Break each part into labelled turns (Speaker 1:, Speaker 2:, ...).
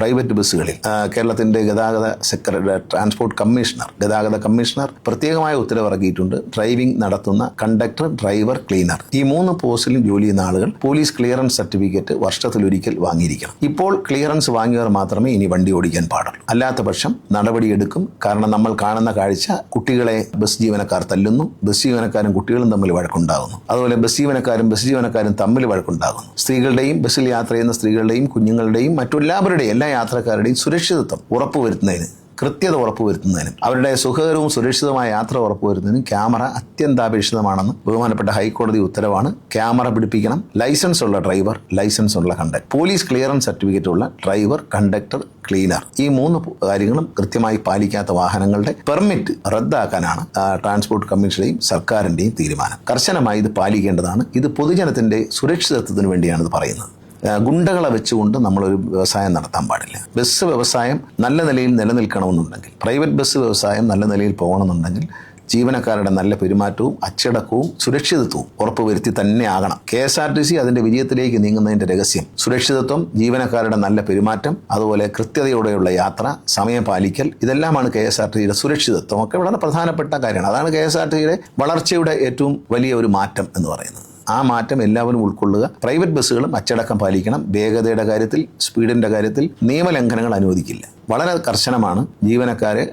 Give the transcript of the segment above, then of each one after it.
Speaker 1: Private ബസ്സുകളിൽ കേരളത്തിന്റെ ഗതാഗത സെക്രട്ടറി ട്രാൻസ്പോർട്ട് കമ്മീഷണർ ഗതാഗത കമ്മീഷണർ പ്രത്യേകമായ ഉത്തരവിറക്കിയിട്ടുണ്ട്. ഡ്രൈവിംഗ് നടത്തുന്ന കണ്ടക്ടർ ഡ്രൈവർ ക്ലീനർ. ഈ മൂന്ന് പോസ്റ്റിലും ജോലി ചെയ്യുന്ന ആളുകൾ പോലീസ് ക്ലിയറൻസ് സർട്ടിഫിക്കറ്റ് വർഷത്തിലൊരിക്കൽ വാങ്ങിയിരിക്കണം. ഇപ്പോൾ ക്ലിയറൻസ് വാങ്ങിയവർ മാത്രമേ ഇനി വണ്ടി ഓടിക്കാൻ പാടുള്ളൂ. അല്ലാത്ത പക്ഷം നടപടിയെടുക്കും കാരണം നമ്മൾ കാണുന്ന കാഴ്ച കുട്ടികളെ ബസ് ജീവനക്കാർ തല്ലുന്നു. ബസ് ജീവനക്കാരും കുട്ടികളും തമ്മിൽ വഴക്കുണ്ടാകുന്നു. അതുപോലെ ബസ് ജീവനക്കാരും ബസ് ജീവനക്കാരും തമ്മിൽ വഴക്കുണ്ടാകുന്നു. സ്ത്രീകളുടെയും ബസ്സിൽ യാത്ര ചെയ്യുന്ന സ്ത്രീകളുടെയും കുഞ്ഞുങ്ങളുടെയും മറ്റെല്ലാവരുടെയും എല്ലാ യാത്രക്കാരുടെയും സുരക്ഷിതത്വം ഉറപ്പുവരുത്തുന്നതിന് കൃത്യത ഉറപ്പുവരുത്തുന്നതിനും അവരുടെ സുഖകരവും സുരക്ഷിതമായ യാത്ര ഉറപ്പുവരുത്തുന്നതിനും ക്യാമറ അത്യന്താപേക്ഷിതമാണെന്ന് ബഹുമാനപ്പെട്ട ഹൈക്കോടതി ഉത്തരവാണ്. ക്യാമറ പിടിപ്പിക്കണം. ലൈസൻസ് ഉള്ള ഡ്രൈവർ ലൈസൻസ് ഉള്ള കണ്ടക്ടർ. പോലീസ് ക്ലിയറൻസ് സർട്ടിഫിക്കറ്റ് ഉള്ള ഡ്രൈവർ കണ്ടക്ടർ ക്ലീനർ. ഈ മൂന്ന് കാര്യങ്ങളും കൃത്യമായി പാലിക്കാത്ത വാഹനങ്ങളുടെ പെർമിറ്റ് റദ്ദാക്കാനാണ് ട്രാൻസ്പോർട്ട് കമ്മീഷന്റെയും സർക്കാരിന്റെയും തീരുമാനം. കർശനമായി ഇത് പാലിക്കേണ്ടതാണ്. ഇത് പൊതുജനത്തിന്റെ സുരക്ഷിതത്വത്തിന് വേണ്ടിയാണ് ഇത് പറയുന്നത്. ഗുണ്ടകളെ വെച്ചുകൊണ്ട് നമ്മളൊരു വ്യവസായം നടത്താൻ പാടില്ല. ബസ് വ്യവസായം നല്ല നിലയിൽ നിലനിൽക്കണമെന്നുണ്ടെങ്കിൽ പ്രൈവറ്റ് ബസ് വ്യവസായം നല്ല നിലയിൽ പോകണമെന്നുണ്ടെങ്കിൽ ജീവനക്കാരുടെ നല്ല പെരുമാറ്റവും അച്ചടക്കവും സുരക്ഷിതത്വവും ഉറപ്പുവരുത്തി തന്നെ ആകണം. K S R T C അതിന്റെ വിജയത്തിലേക്ക് നീങ്ങുന്നതിന്റെ രഹസ്യം സുരക്ഷിതത്വം ജീവനക്കാരുടെ നല്ല പെരുമാറ്റം അതുപോലെ കൃത്യതയോടെയുള്ള യാത്ര സമയം പാലിക്കൽ ഇതെല്ലാമാണ് കെ എസ് ആർ ടി സിയുടെ സുരക്ഷിതത്വം ഒക്കെ വളരെ പ്രധാനപ്പെട്ട കാര്യമാണ്. അതാണ് കെ എസ് ആർ ടി സിയുടെ വളർച്ചയുടെ ഏറ്റവും വലിയ ഒരു മാറ്റം എന്ന് പറയുന്നത്. ആ മാറ്റം എല്ലാവരും ഉൾക്കൊള്ളുക. പ്രൈവറ്റ് ബസ്സുകളും അച്ചടക്കം പാലിക്കണം. വേഗതയുടെ കാര്യത്തിൽ സ്പീഡിന്റെ കാര്യത്തിൽ നിയമലംഘനങ്ങൾ അനുവദിക്കില്ല. വളരെ കർശനമാണ് ജീവനക്കാരെ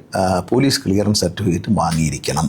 Speaker 1: പോലീസ് ക്ലിയറൻസ് സർട്ടിഫിക്കറ്റ് വാങ്ങിയിരിക്കണം.